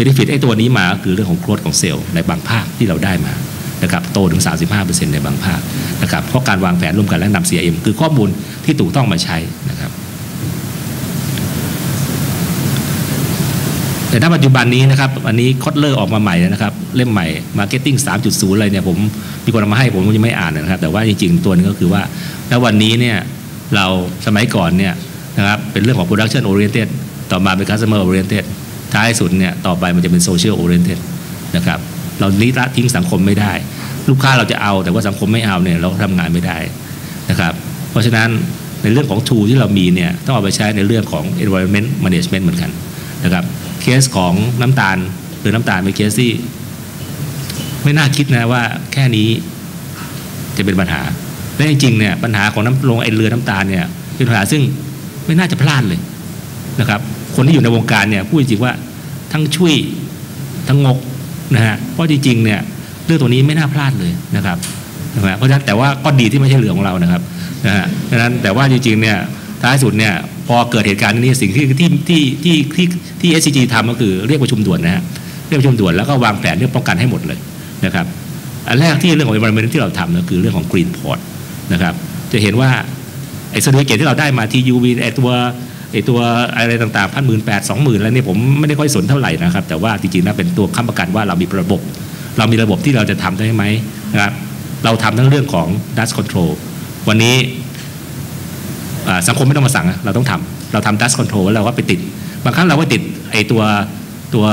benefit ไอ้ตัวนี้มาก็คือเรื่องของ growth ของเซลล์ในบางภาคที่เราได้มานะครับโตถึง 35%ในบางภาคนะครับเพราะการวางแผนร่วมกันและนำ CRM คือข้อมูลที่ถูกต้องมาใช้นะครับแต่ถ้าปัจจุบันนี้นะครับอันนี้คอตเลอร์ออกมาใหม่นะครับ เล่มใหม่ Marketing 3.0 อะไรเนี่ยผมมีคนเอามาให้ผมยังไม่อ่านนะครับ แต่ว่าจริงๆ ตัวนึงก็คือว่าแล้ววันนี้เนี่ยเราสมัยก่อนเนี่ยนะครับเป็นเรื่องของ production oriented ต่อมาเป็น customer oriented ท้ายสุดเนี่ยต่อไปมันจะเป็น social oriented นะครับเราลิละทิ้งสังคมไม่ได้ ลูกค้าเราจะเอาแต่ว่าสังคมไม่เอาเนี่ยเราทำงานไม่ได้นะครับเพราะฉะนั้นในเรื่องของ tool ที่เรามีเนี่ยต้องเอาไปใช้ในเรื่องของ environment management เหมือนกันนะครับเคสของน้ำตาลหรือน้ำตาลเป็นเคสที่ไม่น่าคิดนะว่าแค่นี้จะเป็นปัญหาและจริงๆเนี่ยปัญหาของน้ำลงไอเรือน้ำตาลเนี่ยเป็นปัญหาซึ่งไม่น่าจะพลาดเลยนะครับ คนที่อยู่ในวงการเนี่ยพูดจริงว่าทั้งช่วยทั้งงกนะฮะเพราะจริงๆเนี่ยเรื่องตัวนี้ไม่น่าพลาดเลยนะครับนะเพราะฉะนั้นแต่ว่าก็ดีที่ไม่ใช่เรือของเรานะครับนะฮะดังนั้นแต่ว่าจริงๆเนี่ยท้ายสุดเนี่ยพอเกิดเหตุการณ์นี้สิ่งที่ที่ที่ที่ที่ที่ SCG ทำก็คือเรียกประชุมด่วนนะฮะเรียกประชุมด่วนแล้วก็วางแผนเรื่องป้องกันให้หมดเลยนะครับอันแรกที่เรื่องของ environment ที่เราทำก็คือเรื่องของ green port นะครับจะเห็นว่าไอ้ certificate ที่เราได้มา TUV ไอ้ตัว ไอ้ตัวอะไรต่างๆพันหมื่นแปดสองหมื่นแล้วเนี่ยผมไม่ได้ค่อยสนเท่าไหร่นะครับ แต่ว่าจริงๆนะเป็นตัวค้ำประกันว่าเรามีระบบ เรามีระบบที่เราจะทำได้ไหมนะครับเราทำทั้งเรื่องของ dust control วันนี้สังคมไม่ต้องมาสั่งเราต้องทำเราทำ dust control แล้วเราก็ไปติด บางครั้งเราก็ติดไอ้ตัวตัว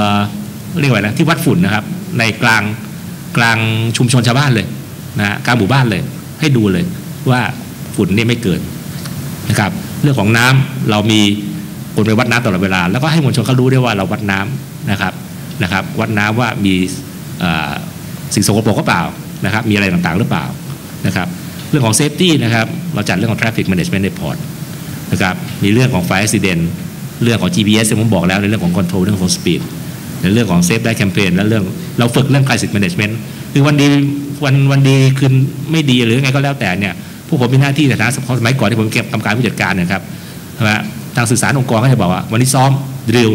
เรียกว่านะที่วัดฝุ่นนะครับ ในกลางกลางชุมชนชาวบ้านเลยนะกลางหมู่บ้านเลย ให้ดูเลยว่าฝุ่นนี่ไม่เกินนะครับ เรื่องของน้ำเรามีคนไปวัดน้ำตลอดเวลา แล้วก็ให้มวลชนเขารู้ได้ว่าเราวัดน้ำนะครับนะครับ วัดน้ำว่ามีสิ่งสกปรกหรือเปล่านะครับ มีอะไรต่างๆหรือเปล่านะครับเรื่องของเซฟตี้นะครับเราจัดเรื่องของ traffic management ในพอร์ตนะครับมีเรื่องของ fire accident เรื่องของ GPS ที่ผมบอกแล้วในเรื่องของ control เรื่องของ speed ในเรื่องของ safe drive campaign และเรื่องเราฝึกเรื่อง crisis management คือวันดีวันวันดีคืนไม่ดีหรือไงก็แล้วแต่เนี่ย ผู้ผมมีหน้าที่ในฐานะสมัยก่อนที่ผมเก็บกรรมการผู้จัดการนะครับนะทางสื่อสารองค์กรก็จะบอกว่า วันนี้ซ้อมดิว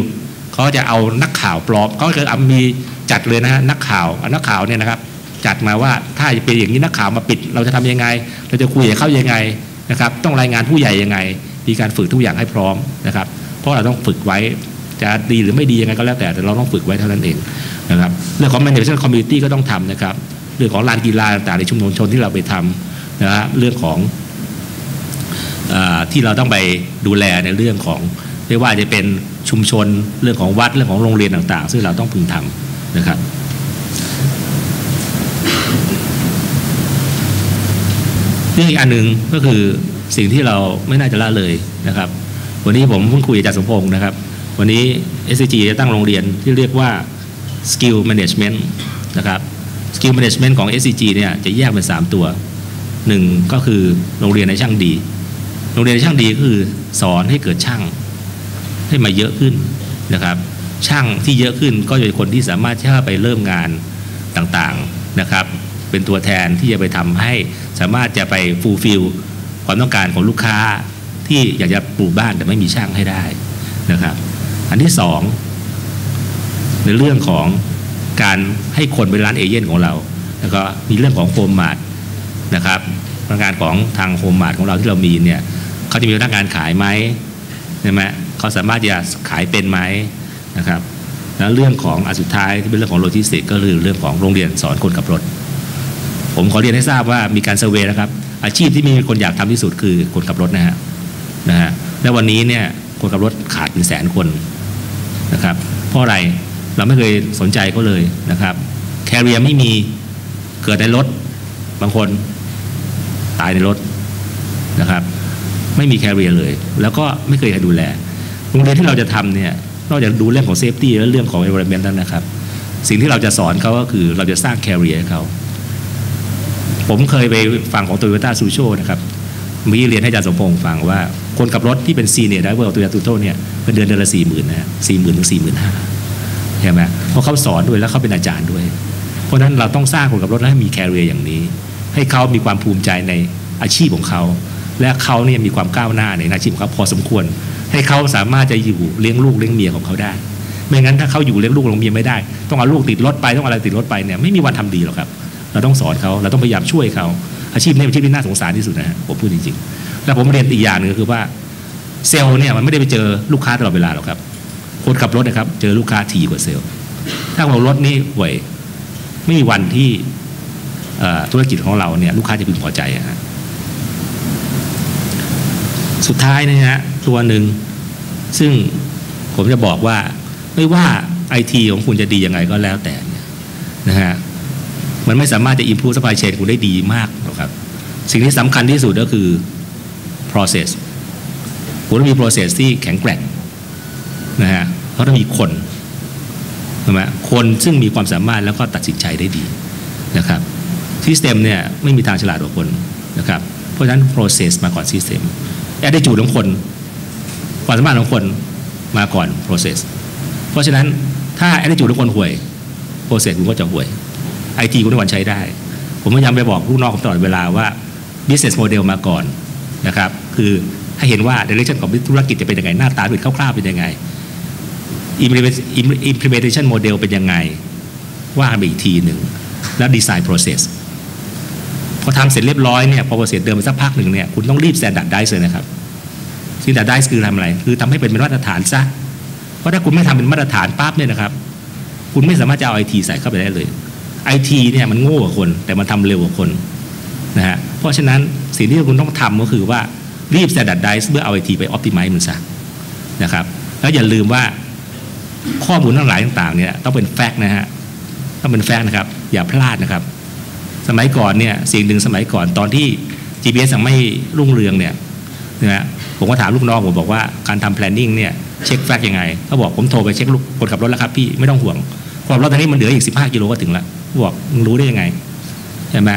เขาจะเอานักข่าวปลอมเขาจะมีจัดเลยนะฮะนักข่าวนักข่าวเนี่ยนะครับ จัดมาว่าถ้าจะเป็นอย่างนี้นักข่าวมาปิด เราจะทำยังไง เราจะคุยกับเขายังไงนะครับ ต้องรายงานผู้ใหญ่ยังไง มีการฝึกทุกอย่างให้พร้อมนะครับ เพราะเราต้องฝึกไว้จะดีหรือไม่ดียังไงก็แล้วแต่แต่เราต้องฝึกไว้เท่านั้นเองนะครับเรื่องของ management community ก็ต้องทำนะครับ เรื่องของลานกีฬาต่างๆในชุมชนที่เราไปทำ นะฮะเรื่องของอที่เราต้องไปดูแลในเรื่องของไม่ว่าจะเป็นชุมชนเรื่องของวัดเรื่องของโรงเรียนต่างๆ ซึ่งเราต้องพึงทำนะครับเรื่องอีกอันหนึ่งก็คือสิ่งที่เราไม่น่าจะละเลยนะครับ วันนี้ผมเพิ่งคุยกับอาจารย์สมพงศ์นะครับ วันนี้ SCG จะตั้งโรงเรียนที่เรียกว่า Skill Management นะครับ Skill Management ของ SCG เนี่ยจะแยกเป็น 3 ตัว หนึ่งก็คือโรงเรียนในช่างดี โรงเรียนในช่างดีก็คือสอนให้เกิดช่างให้มาเยอะขึ้นนะครับ ช่างที่เยอะขึ้นก็จะเป็นคนที่สามารถที่จะไปเริ่มงานต่างๆนะครับ เป็นตัวแทนที่จะไปทำให้สามารถจะไปฟูลฟิลความต้องการของลูกค้าที่อยากจะปลูกบ้านแต่ไม่มีช่างให้ได้นะครับ อันที่สองในเรื่องของการให้คนเป็นร้านเอเย่นของเรา แล้วก็มีเรื่องของโฟมมาร์ทนะครับ นักงานของทางโฮมมาร์ทของเราที่เรามีเนี่ยเขาจะมีพนักงานขายไหมใช่ไหมเขาสามารถจะขายเป็นไหมนะครับแล้วเรื่องของอันสุดท้ายที่เป็นเรื่องของโลจิสติกก็คือเรื่องของโรงเรียนสอนคนขับรถ ผมขอเรียนให้ทราบว่ามีการเซอร์เวยนะครับ อาชีพที่มีคนอยากทำที่สุดคือคนขับรถนะฮะนะฮะและวันนี้เนี่ยคนขับรถขาดเป็นแสนคนนะครับเพราะอะไรเราไม่เคยสนใจเขาเลยนะครับแคริเอร์ไม่มีเกิดในรถบางคน ตายในรถนะครับ ไม่มีแคริเอร์เลย แล้วก็ไม่เคยใครดูแลโรงเรียนที่เราจะทำเนี่ยนอกจากดูเรื่องของเซฟตี้และเรื่องของ environment นั้นนะครับ สิ่งที่เราจะสอนเขาก็คือเราจะสร้างแคริเอร์ให้เขาผมเคยไปฟังของโตโยต้าซูโชนะครับเมื่อกี้เรียนให้อาจารย์สมพงศ์ฟังว่า คนขับรถที่เป็นซีเนียร์ไดเวอร์ของตโยต้าซูโชเนี่ยเป็นเดือนเดือนละสี่หมื่นนะฮะสี่หมื่นถึงสี่หมื่นห้าใช่ไหมเพราะเขาสอนด้วยแล้วเขาเป็นอาจารย์ด้วย เพราะฉะนั้นเราต้องสร้างคนขับรถให้มีแคริเอร์อย่างนี้ ให้เขามีความภูมิใจในอาชีพของเขา และเขาเนี่ยมีความก้าวหน้าในอาชีพของเขาพอสมควร ให้เขาสามารถจะอยู่เลี้ยงลูกเลี้ยงเมียของเขาได้ ไม่งั้นถ้าเขาอยู่เลี้ยงลูกโรงเรียไม่ได้ ต้องเอาลูกติดรถไปต้องอะไรติดรถไปเนี่ยไม่มีวันทำดีหรอกครับ เราต้องสอนเขาเราต้องพยายามช่วยเขาอาชีพนี้เป็นอาชีพที่น่าสงสารที่สุดนะฮะผมพูดจริงๆแล้วผมเรียนอีกอย่างหนึ่งก็คือว่าเซลล์เนี่ยมันไม่ได้ไปเจอลูกค้าตลอดเวลาหรอกครับคนขับรถนะครับเจอลูกค้าทีกว่าเซลล์ถ้าของรถนี่ห่วย ไม่มีวันที่ ธุรกิจของเราเนี่ยลูกค้าจะพึงพอใจฮะสุดท้ายนะฮะตัวหนึ่งซึ่งผมจะบอกว่าไม่ว่าไอทีของคุณจะดียังไงก็แล้วแต่นะฮะมันไม่สามารถจะ improve supply chain คุณได้ดีมากหรอกครับ สิ่งที่สำคัญที่สุดก็คือ process คุณต้องมี process ที่แข็งแกร่งนะฮะเพราะต้องมีคนใช่ไหมคนซึ่งมีความสามารถแล้วก็ตัดสินใจได้ดีนะครับ system เนี่ยไม่มีทางฉลาดกว่าคนนะครับเพราะฉะนั้น process มาก่อน system แอดดิจูดของคนความสามารถของคนมาก่อน process เพราะฉะนั้นถ้าแอดดิจูดของคนห่วย process คุณก็จะห่วยไอทีคุณทุกวันใช้ได้ ผมพยายามไปบอกลูกน้องผมตลอดเวลาว่า business model มาก่อนนะครับคือให้เห็นว่า direction ของธุรกิจจะเป็นยังไง หน้าตาเป็นคร่าวๆเป็นยังไง implementation model เป็นยังไง ว่าไปอีกทีหนึ่งแล้ว design process พอทำเสร็จเรียบร้อยเนี่ยพอ process เดินไปสักพักหนึ่งเนี่ยคุณต้องรีบ standardize เลยนะครับ standardize คือทำอะไร คือทำให้เป็นมาตรฐานซะเพราะถ้าคุณไม่ทำเป็นมาตรฐานปั๊บเนี่ยนะครับ คุณไม่สามารถจะเอาไอทีใส่เข้าไปได้เลยไอทีเนี่ยมันโง่กว่าคน แต่มันทำเร็วกว่าคนนะฮะเพราะฉะนั้นสิ่งที่คุณต้องทำก็คือว่ารีบ standardize เพื่อเอาไอทีไป optimize มันซะนะครับ แล้วอย่าลืมว่าข้อมูลทั้งหลายต่างๆเนี่ยต้องเป็นแฟกต์นะฮะต้องเป็นแฟกต์นะครับ อย่าพลาดนะครับ สมัยก่อนเนี่ยสิ่งหนึ่งสมัยก่อนตอนที่ GPS ยังไม่รุ่งเรืองเนี่ยนะฮะผมก็ถามลูกน้องผมบอกว่าการทำ planning เนี่ยเช็คแฟกยังไงเขาบอกผมโทรไปเช็คลูกคนขับรถแล้วครับพี่ไม่ต้องห่วงความรถตอนนี้มันเหลืออีก 15 กิโลก็ถึงล้วบอกรู้ได้ยังไงใช่ไหม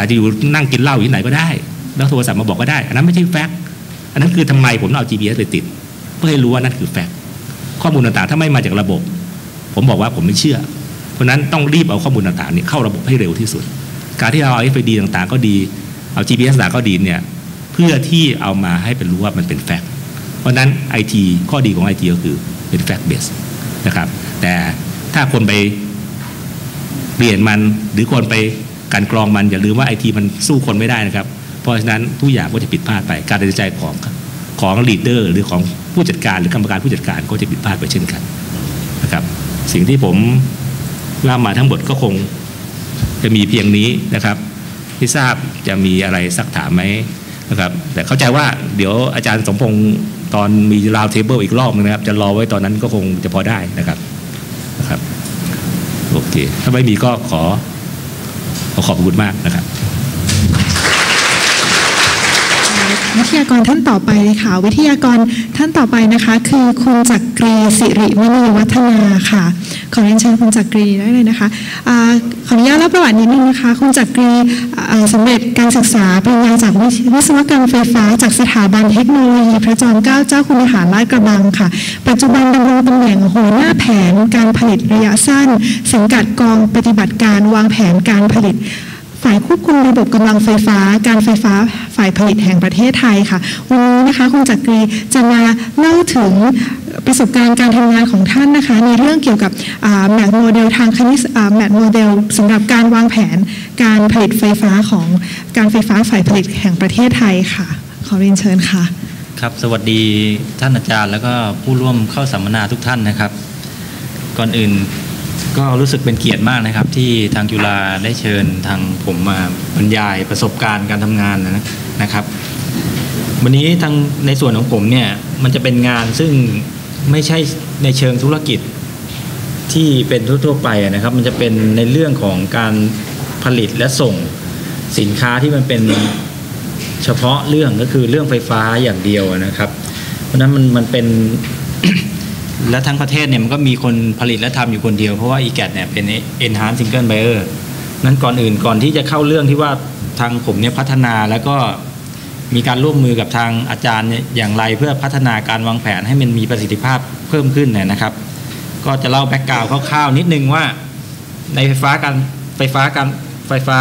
อาจจะอยู่นั่งกินเหล้าที่ไหนก็ได้ แล้วโทรศัพท์มาบอกก็ได้ อันนั้นไม่ใช่แฟกต์อันนั้นคือทำไมผมเอา GPS ไปติด เพื่อให้รู้ว่านั่นคือแฟกต์ข้อมูลต่างๆถ้าไม่มาจากระบบ ผมบอกว่าผมไม่เชื่อ เพราะนั้นต้องรีบเอาข้อมูลต่างๆนี้เข้าระบบให้เร็วที่สุด การที่เราเอา FID ต่างๆ ก็ดี เอา GPS ต่างก็ดีเนี่ยเพื่อที่เอามาให้เป็นรู้ว่ามันเป็นแฟกต์เพราะนั้นไอทีข้อดีของไอทีก็คือเป็นแฟกต์เบสนะครับ แต่ถ้าคนไปเปลี่ยนมันหรือคนไปการกรองมันอย่าลืมว่าไอทีมันสู้คนไม่ได้นะครับ เพราะฉะนั้นทุกอย่างก็จะผิดพลาดไปการตัดสินใจของของลีดเดอร์หรือของผู้จัดการหรือกรรมการผู้จัดการก็จะผิดพลาดไปเช่นกันนะครับ สิ่งที่ผมเล่ามาทั้งหมดก็คง จะมีเพียงนี้นะครับไม่ทราบจะมีอะไรสักถามไหมนะครับ แต่เข้าใจว่าเดี๋ยวอาจารย์สมพงศ์ตอนมีราวเทเบิลอีกรอบนึงนะครับ จะรอไว้ตอนนั้นก็คงจะพอได้นะครับนะครับโอเคถ้าไม่มีก็ขอขอขอบคุณมากนะครับวิทยากรท่านต่อไปเลยค่ะ วิทยากรท่านต่อไปนะคะ คือคุณจักรีสิริมณีวัฒนาค่ะ ขอเรียนเชิญคุณจักรีได้เลยนะคะอขออนุญาตเล่าประวัตินิดนึงนะคะ คุณจักรีสำเร็จการศึกษาปริญญาจากวิศวกรรมไฟฟ้า จากสถาบันเทคโนโลยีพระจอมเกล้าเจ้าคุณทหารลาดกระบังค่ะ ปัจจุบันดำรงตำแหน่งหัวหน้าแผนการผลิตระยะสั้น สังกัดกองปฏิบัติการวางแผนการผลิต ฝ่ายควบคุมระบบกำลังไฟฟ้า การไฟฟ้าฝ่ายผลิตแห่งประเทศไทยค่ะ วันนี้นะคะคุณจักรีจะมาเล่าถึงประสบการณ์การทำงานของท่านนะคะ ในเรื่องเกี่ยวกับแมทโมเดลทางคณิตแมทโมเดลสำหรับการวางแผนการผลิตไฟฟ้าของการไฟฟ้าฝ่ายผลิตแห่งประเทศไทยค่ะ ขอเรียนเชิญค่ะ ครับ สวัสดีท่านอาจารย์ แล้วก็ผู้ร่วมเข้าสัมมนาทุกท่านนะครับ ก่อนอื่น ก็รู้สึกเป็นเกียรติมากนะครับ ที่ทางจุฬาได้เชิญทางผมมาบรรยายประสบการณ์การทำงานนะครับ วันนี้ทางในส่วนของผมเนี่ยมันจะเป็นงานซึ่งไม่ใช่ในเชิงธุรกิจที่เป็นทั่วๆไปนะครับ มันจะเป็นในเรื่องของการผลิตและส่งสินค้าที่มันเป็นเฉพาะเรื่องก็คือเรื่องไฟฟ้าอย่างเดียวนะครับ เพราะนั้นมันมันเป็น และทั้งประเทศเนี่ยมันก็มีคนผลิตและทำอยู่คนเดียว เพราะว่า e g a t เนี่ยเป็น enhanced single buyer นั้นก่อนอื่นก่อนที่จะเข้าเรื่องที่ว่าทางผมเนี่ยพัฒนาแล้วก็มีการร่วมมือกับทางอาจารย์อย่างไรเพื่อพัฒนาการวางแผนให้มันมีประสิทธิภาพเพิ่มขึ้นเนี่ยนะครับ ก็จะเล่าแบ็กกราวด์คร่าวๆนิดนึงว่า ในไฟฟ้าการไฟฟ้าการไฟฟ้า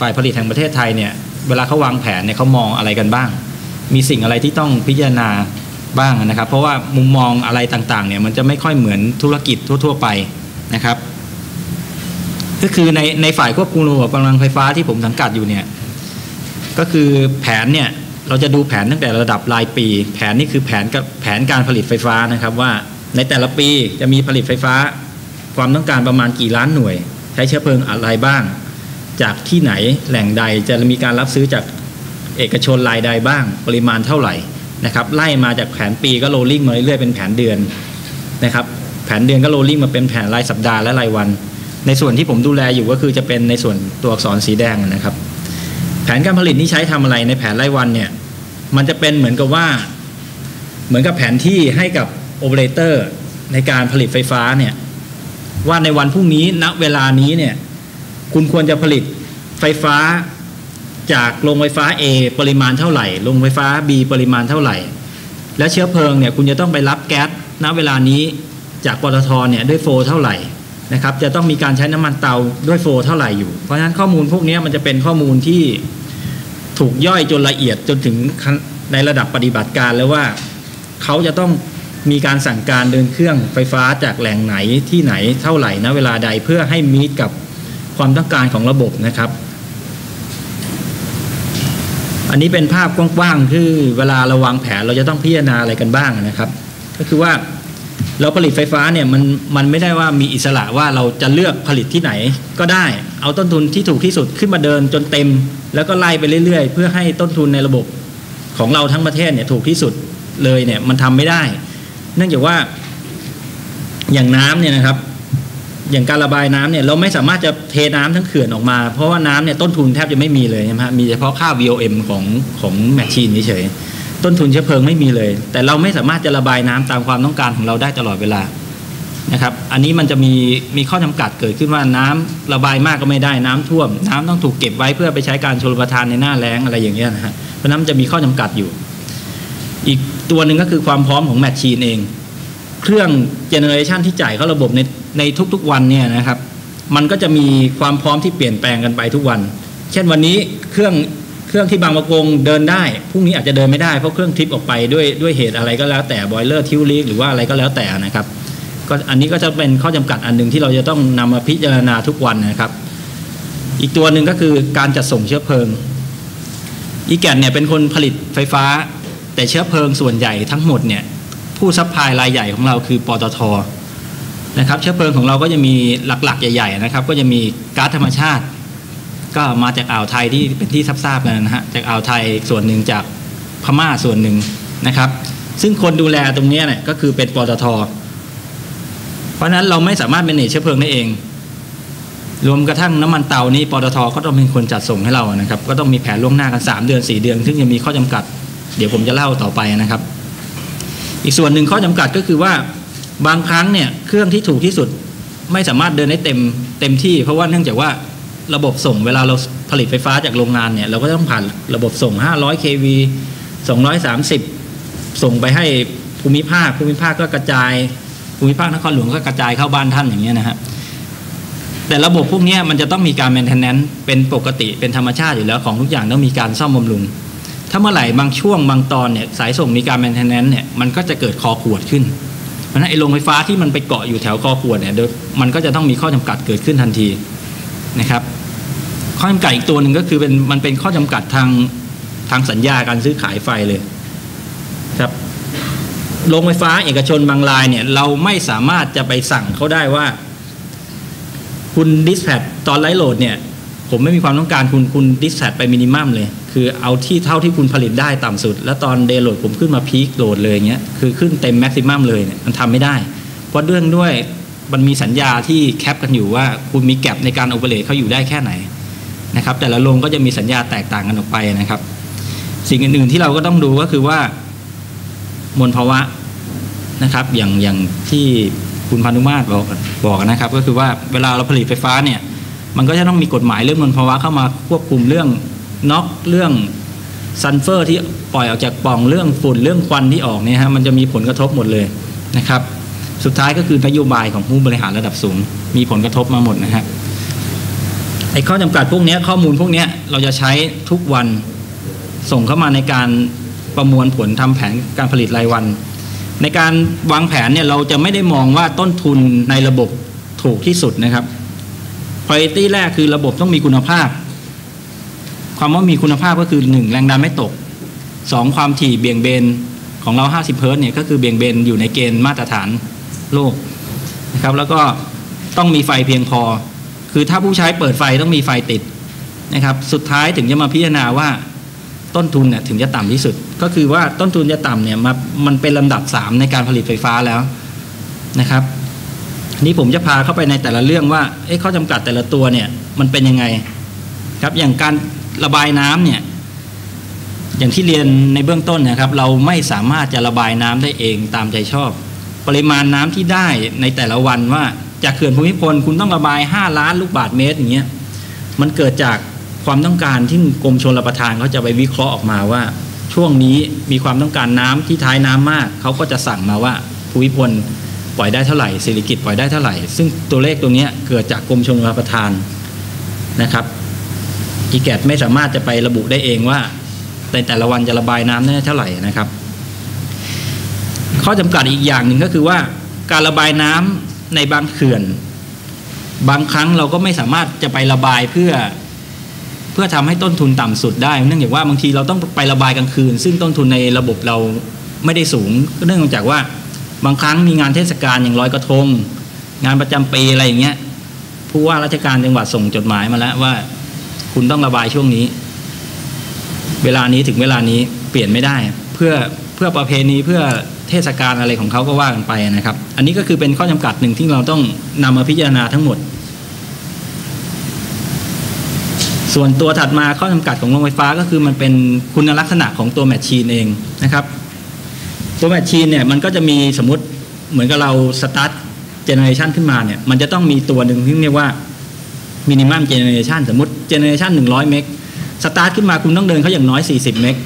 ฝ่ายผลิตแห่งประเทศไทยเนี่ยเวลาเขาวางแผนเนี่ยเขามองอะไรกันบ้าง มีสิ่งอะไรที่ต้องพิจารณา บ้างนะครับ เพราะว่ามุมมองอะไรต่างๆเนี่ยมันจะไม่ค่อยเหมือนธุรกิจทั่ว ๆ ไปนะครับ ก็คือในในฝ่ายควบคุมระบบกำลังไฟฟ้าที่ผมสังกัดอยู่เนี่ยก็คือแผนเนี่ยเราจะดูแผนตั้งแต่ระดับรายปี แผนนี่คือแผนกับแผนการผลิตไฟฟ้านะครับว่าในแต่ละปีจะมีผลิตไฟฟ้า ความต้องการประมาณกี่ล้านหน่วย ใช้เชื้อเพลิงอะไรบ้าง จากที่ไหนแหล่งใดจะมีการรับซื้อจากเอกชนรายใดบ้าง ปริมาณเท่าไหร่ นะครับไล่มาจากแผนปีก็โรลลิ่งมาเรื่อยๆเป็นแผนเดือนนะครับแผนเดือนก็โรลลิ่งมาเป็นแผนรายสัปดาห์และรายวัน ในส่วนที่ผมดูแลอยู่ก็คือจะเป็นในส่วนตัวอักษรสีแดงนะครับ แผนการผลิตนี้ใช้ทำอะไรในแผนรายวันเนี่ยมันจะเป็นเหมือนกับว่า เหมือนกับแผนที่ให้กับโอเปอเรเตอร์ในการผลิตไฟฟ้าเนี่ยว่าในวันพรุ่งนี้ณเวลานี้เนี่ยคุณควรจะผลิตไฟฟ้า จากโรงไฟฟ้า A ปริมาณเท่าไหร่โรงไฟฟ้า B ปริมาณเท่าไหร่ และเชื้อเพลิงเนี่ยคุณจะต้องไปรับแก๊สณเวลานี้จากปตทเนี่ยด้วยโฟลเท่าไหร่นะครับจะต้องมีการใช้น้ำมันเตาด้วยโฟลเท่าไหร่อยู่ เพราะฉะนั้นข้อมูลพวกนี้มันจะเป็นข้อมูลที่ถูกย่อยจนละเอียดจนถึงในระดับปฏิบัติการแล้วว่าเขาจะต้องมีการสั่งการเดินเครื่องไฟฟ้าจากแหล่งไหนที่ไหนเท่าไหร่ณเวลาใดเพื่อให้มีกับความต้องการของระบบนะครับ อันนี้เป็นภาพกว้างๆที่เวลาเราวางแผนเราจะต้องพิจารณาอะไรกันบ้างนะครับ ก็คือว่าเราผลิตไฟฟ้าเนี่ยมันมันไม่ได้ว่ามีอิสระว่าเราจะเลือกผลิตที่ไหนก็ได้ เอาต้นทุนที่ถูกที่สุดขึ้นมาเดินจนเต็ม แล้วก็ไล่ไปเรื่อยๆ เพื่อให้ต้นทุนในระบบของเราทั้งประเทศเนี่ยถูกที่สุดเลยเนี่ยมันทำไม่ได้ เนื่องจากว่าอย่างน้ำเนี่ยนะครับ อย่างการระบายน้ำเนี่ยเราไม่สามารถจะเทน้ำทั้งเขื่อนออกมา เพราะว่าน้ำเนี่ยต้นทุนแทบจะไม่มีเลยใช่ไหมฮะมีเฉพาะค่า VOM ของของแมชชีนเฉยต้นทุนเชื้อเพลิงไม่มีเลย แต่เราไม่สามารถจะระบายน้ำตามความต้องการของเราได้ตลอดเวลานะครับอันนี้มันจะมีมีข้อจำกัดเกิดขึ้นว่าน้ำระบายมากก็ไม่ได้น้ำท่วม น้ำต้องถูกเก็บไว้เพื่อไปใช้การชลประทานในหน้าแล้งอะไรอย่างเงี้ยนะฮะเพราะนั้นมันจะมีข้อจำกัดอยู่ อีกตัวหนึ่งก็คือความพร้อมของแมชชีนเอง เครื่องเจเนอเรชันที่จ่ายเข้าระบบใน ในทุกๆวันเนี่ยนะครับ มันก็จะมีความพร้อมที่เปลี่ยนแปลงกันไปทุกวัน เช่นวันนี้เครื่องเครื่องที่บางประกงเดินได้พรุ่งนี้อาจจะเดินไม่ได้เพราะเครื่องทริปออกไปด้วยด้วยเหตุอะไรก็แล้วแต่บอยเลอร์ทิวลีกหรือว่าอะไรก็แล้วแต่นะครับก็อันนี้ก็จะเป็นข้อจำกัดอันหนึ่งที่เราจะต้องนำมาพิจารณาทุกวันนะครับ อีกตัวหนึ่งก็คือการจัดส่งเชื้อเพลิงอีแกนเนี่ยเป็นคนผลิตไฟฟ้า แต่เชื้อเพลิงส่วนใหญ่ทั้งหมดเนี่ยผู้ซัพพลายรายใหญ่ของเราคือปตท นะครับเชื้อเพลิงของเราก็จะมีหลักๆ ใหญ่ ๆ นะครับ ก็จะมีก๊าซธรรมชาติ ก็มาจากอ่าวไทยที่เป็นที่ทราบๆกันนะฮะจากอ่าวไทยส่วนหนึ่งจากพม่าส่วนหนึ่งนะครับ ซึ่งคนดูแลตรงนี้เนี่ยก็คือเป็นปตท เพราะฉะนั้นเราไม่สามารถเป็นเนเชื้อเพลิงได้เอง รวมกระทั่งน้ำมันเตานี่ปตทก็ต้องเป็นคนจัดส่งให้เรานะครับ ก็ต้องมีแผนล่วงหน้ากัน 3 เดือน 4 เดือน ซึ่งจะมีข้อจำกัด เดี๋ยวผมจะเล่าต่อไปนะครับ อีกส่วนหนึ่งข้อจำกัดก็คือว่า บางครั้งเนี่ยเครื่องที่ถูกที่สุดไม่สามารถเดินได้เต็มเต็มที่ เพราะว่าเนื่องจากว่าระบบส่งเวลาเราผลิตไฟฟ้าจากโรงงานเนี่ยเราก็ต้องผ่านระบบส่ง 500 kV 230 ส่งไปให้ภูมิภาคภูมิภาคก็กระจาย ภูมิภาคนครหลวงก็กระจายเข้าบ้านท่านอย่างเงี้ยนะฮะแต่ระบบพวกนี้มันจะต้องมีการ maintenance เป็นปกติเป็นธรรมชาติอยู่แล้วของทุกอย่างต้องมีการซ่อมบำรุง ถ้าเมื่อไหร่บางช่วงบางตอนเนี่ยสายส่งมีการ maintenance เนี่ยมันก็จะเกิดคอขวดขึ้น เพราะฉะนั้นไอ้โรงไฟฟ้าที่มันไปเกาะอยู่แถวคอขวดเนี่ยมันก็จะต้องมีข้อจำกัดเกิดขึ้นทันทีนะครับข้อจำกัดอีกตัวหนึ่งก็คือเป็นมันเป็นข้อจำกัดทางทางสัญญาการซื้อขายไฟเลยครับโรงไฟฟ้าเอกชนบางรายเนี่ยเราไม่สามารถจะไปสั่งเขาได้ว่า คุณดิสแพดตอนไลโหลดเนี่ย ผมไม่มีความต้องการคุณคุณดิสแพดไปมินิมัมเลย คือเอาที่เท่าที่คุณผลิตได้ต่ำสุด แล้วตอนเดย์โหลดผมขึ้นมาพีคโหลดเลยเงี้ยคือขึ้นเต็มแม็กซิมัมเลยเนี่ยมันทำไม่ได้ เพราะเรื่องด้วยมันมีสัญญาที่แคปกันอยู่ว่าคุณมีแกลบในการโอเปเรตเขาอยู่ได้แค่ไหนนะครับแต่ละโรงก็จะมีสัญญาแตกต่างกันออกไปนะครับ สิ่งอื่นๆที่เราก็ต้องดูก็คือว่ามลภาวะนะครับอย่างอย่างที่คุณพานุมาตรบอกบอกนะครับ ก็คือว่าเวลาเราผลิตไฟฟ้าเนี่ย มันก็จะต้องมีกฎหมายเรื่องมลภาวะเข้ามาควบคุมเรื่องน็อกเรื่องซัลเฟอร์ที่ปล่อยออกจากปล่องเรื่องฝุ่นเรื่องควันที่ออกเนี่ยฮะมันจะมีผลกระทบหมดเลยนะครับ สุดท้ายก็คือนโยบายของผู้บริหารระดับสูง มีผลกระทบมาหมดนะฮะไอ้ข้อจำกัดพวกนี้ข้อมูลพวกนี้เราจะใช้ทุกวันส่งเข้ามาในการประมวลผลทำแผนการผลิตรายวัน ในการวางแผนเนี่ยเราจะไม่ได้มองว่าต้นทุนในระบบถูกที่สุดนะครับ priority แรกคือระบบต้องมีคุณภาพ ความว่ามีคุณภาพก็คือหนึ่งแรงดันไม่ตกสองความถี่เบี่ยงเบนของเรา 50เฮิร์ตเนี่ยก็คือเบี่ยงเบนอยู่ในเกณฑ์มาตรฐานโลกนะครับแล้วก็ต้องมีไฟเพียงพอ คือถ้าผู้ใช้เปิดไฟต้องมีไฟติดนะครับสุดท้ายถึงจะมาพิจารณาว่าต้นทุนเนี่ยถึงจะต่ำที่สุด ก็คือว่าต้นทุนจะต่ำเนี่ยมามันเป็นลำดับ 3 ในการผลิตไฟฟ้าแล้วนะครับ นี่ผมจะพาเข้าไปในแต่ละเรื่องว่าเอ๊ะข้อจำกัดแต่ละตัวเนี่ยมันเป็นยังไงครับอย่างการระบายน้ำเนี่ยอย่างที่เรียนในเบื้องต้นนะครับ เราไม่สามารถจะระบายน้ำได้เองตามใจชอบ ปริมาณน้ำที่ได้ในแต่ละวันว่าจากเขื่อนภูมิพลคุณต้องระบาย 5 ล้านลูกบาศก์เมตรอย่างเงี้ยมันเกิดจากความต้องการที่กรมชลประทานเขาจะไปวิเคราะห์ออกมาว่า ช่วงนี้มีความต้องการน้ำที่ท้ายน้ำมากเขาก็จะสั่งมาว่าภูมิพล ปล่อยได้เท่าไหร่สิริกิตปล่อยได้เท่าไหร่ ซึ่งตัวเลขตัวนี้เกิดจากกรมชลประทานนะครับอีแกไม่สามารถจะไประบุได้เองว่าในแต่ละวันจะระบายน้ำได้เท่าไหร่นะครับ ข้อจำกัดอีกอย่างหนึ่งก็คือว่าการระบายน้ำในบางเขื่อน บางครั้งเราก็ไม่สามารถจะไประบายเพื่อ เพื่อทำให้ต้นทุนต่ำสุดได้ เนื่องจากว่าบางทีเราต้องไประบายกลางคืน ซึ่งต้นทุนในระบบเราไม่ได้สูงเนื่องจากว่า บางครั้งมีงานเทศกาลอย่างลอยกระทง งานประจำปีอะไรอย่างเงี้ยผู้ว่าราชการจังหวัดส่งจดหมายมาแล้วว่า คุณต้องระบายช่วงนี้ เวลานี้ถึงเวลานี้เปลี่ยนไม่ได้ เพื่อเพื่อประเพณีเพื่อเทศกาลอะไรของเขาก็ว่ากันไปนะครับ อันนี้ก็คือเป็นข้อจำกัดหนึ่งที่เราต้องนำมาพิจารณาทั้งหมด ส่วนตัวถัดมาข้อจำกัดของโรงไฟฟ้าก็คือมันเป็นคุณลักษณะของตัวแมชชีนเองนะครับ ตัวแมชชีนเนี่ยมันก็จะมีสมมติเหมือนกับเราสตาร์ทเจเนอเรชันขึ้นมาเนี่ยมันจะต้องมีตัวหนึ่งที่เรียกว่ามินิมัมเจเนอเรชันสมมติเจเนอเรชันหนึ่งร้อยเมกสตาร์ทขึ้นมาคุณต้องเดินเขาอย่างน้อย 40 เมก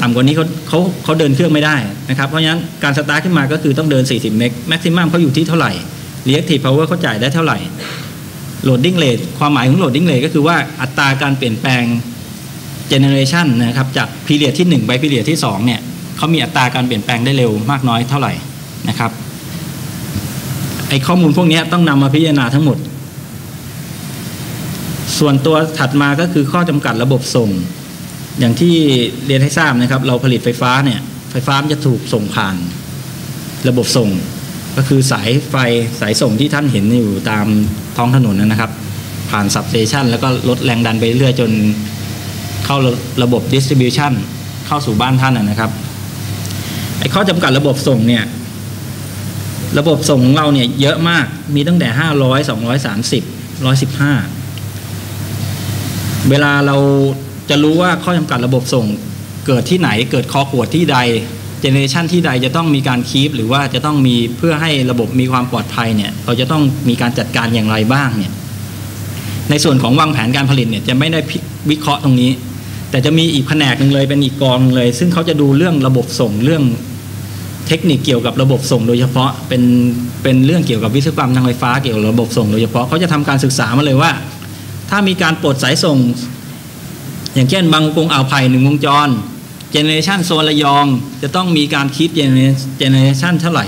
ต่ำกว่านี้เขาเขาเขาเดินเครื่องไม่ได้นะครับเพราะฉะนั้นการสตาร์ทขึ้นมาก็คือต้องเดิน 40 เมกแม็กซิมัมเขาอยู่ที่เท่าไหร่ reactive power เขาจ่ายได้เท่าไหร่ loading rate ความหมายของ loading rate ก็คือว่าอัตราการเปลี่ยนแปลง generation นะครับจาก period ที่ 1 ไป period ที่2เนี่ย เขามีอัตราการเปลี่ยนแปลงได้เร็วมากน้อยเท่าไหร่นะครับไอ้ข้อมูลพวกนี้ต้องนำมาพิจารณาทั้งหมด ส่วนตัวถัดมาก็คือข้อจำกัดระบบส่ง อย่างที่เรียนให้ทราบนะครับ เราผลิตไฟฟ้าเนี่ย ไฟฟ้ามันจะถูกส่งผ่าน ระบบส่ง ก็คือสายไฟสายส่งที่ท่านเห็นอยู่ตามท้องถนนนะครับ ผ่านสับสเตชันแล้วก็ลดแรงดันไปเรื่อยจนเข้าระบบดิสติบิวชันเข้าสู่บ้านท่านนะครับ ข้อจำกัดระบบส่งเนี่ย ระบบส่งของเราเนี่ยเยอะมากมีตั้งแต่ห้าร้อยสองร้อยสามสิบร้อยสิบห้าเวลาเราจะรู้ว่าข้อจำกัดระบบส่งเกิดที่ไหนเกิดคอขวดที่ใดเจเนเรชันที่ใดจะต้องมีการคีปหรือว่าจะต้องมีเพื่อให้ระบบมีความปลอดภัยเนี่ย เราจะต้องมีการจัดการอย่างไรบ้างเนี่ย ในส่วนของวางแผนการผลิตเนี่ยจะไม่ได้วิเคราะห์ตรงนี้ แต่จะมีอีกแผนกหนึ่งเลยเป็นอีกกองเลย ซึ่งเขาจะดูเรื่องระบบส่งเรื่อง เทคนิคเกี่ยวกับระบบส่งโดยเฉพาะเป็นเป็นเรื่องเกี่ยวกับวิศวกรรมทางไฟฟ้าเกี่ยวกับระบบส่งโดยเฉพาะเขาจะทำการศึกษามาเลยว่า ถ้ามีการปลดสายส่ง อย่างเช่นบางกงอ่าวไผ่หนึ่งวงจรเจเนเรชันโซนระยอง จะต้องมีการคิดเจเนเรชันเท่าไหร่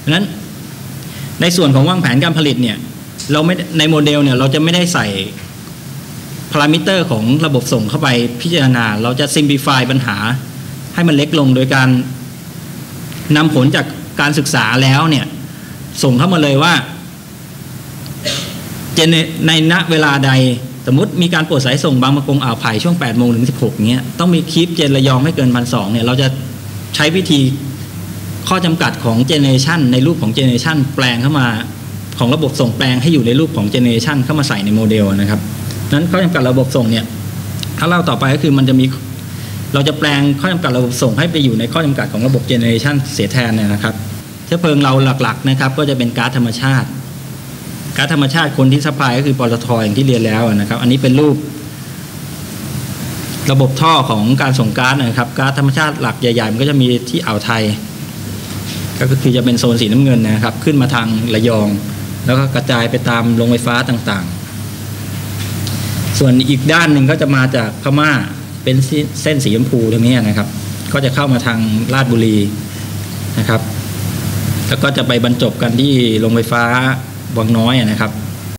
เพราะนั้นในส่วนของวางแผนการผลิตเนี่ยเราไม่ในโมเดลเนี่ยเราจะไม่ได้ใส่พารามิเตอร์ของระบบส่งเข้าไปพิจารณา เราจะซิมพลิฟายปัญหาให้มันเล็กลงโดยการ นำผลจากการศึกษาแล้วเนี่ย ส่งเข้ามาเลยว่าในณเวลาใดสมมติมีการปลดสายส่งบางมะกงอ่าวไผ่ช่วง8โมงถึง16เงี้ยต้องมีคลิปเจนระยองไม่เกินพันสองเนี่ย เราจะใช้วิธีข้อจำกัดของเจเนเรชันในรูปของเจเนเรชันแปลงเข้ามาของระบบส่งแปลงให้อยู่ในรูปของเจเนเรชันเข้ามาใส่ในโมเดลนะครับนั้นข้อจำกัดระบบส่งเนี่ย ถ้าเล่าต่อไปก็คือมันจะมี เราจะแปลงข้อจำกัดระบบส่งให้ไปอยู่ในข้อจำกัดของระบบเจเนเรชันเสียแทนเนี่ยนะครับเชื้อเพลิงเราหลักๆนะครับก็จะเป็นก๊าซธรรมชาติก๊าซธรรมชาติคนที่ซัพพลายก็คือปตทอย่างที่เรียนแล้วนะครับ อันนี้เป็นรูป ระบบท่อของการส่งก๊าซนะครับก๊าซธรรมชาติหลักใหญ่ๆมันก็จะมีที่อ่าวไทย ก็คือจะเป็นโซนสีน้ำเงินนะครับ ขึ้นมาทางระยอง แล้วก็กระจายไปตามโรงไฟฟ้าต่างๆ ส่วนอีกด้านหนึ่งก็จะมาจากพม่า เป็นเส้นสีชมพูตรงนี้นะครับ ก็จะเข้ามาทางลาดบุรีนะครับ แล้วก็จะไปบรรจบกันที่โรงไฟฟ้าวังน้อยนะครับ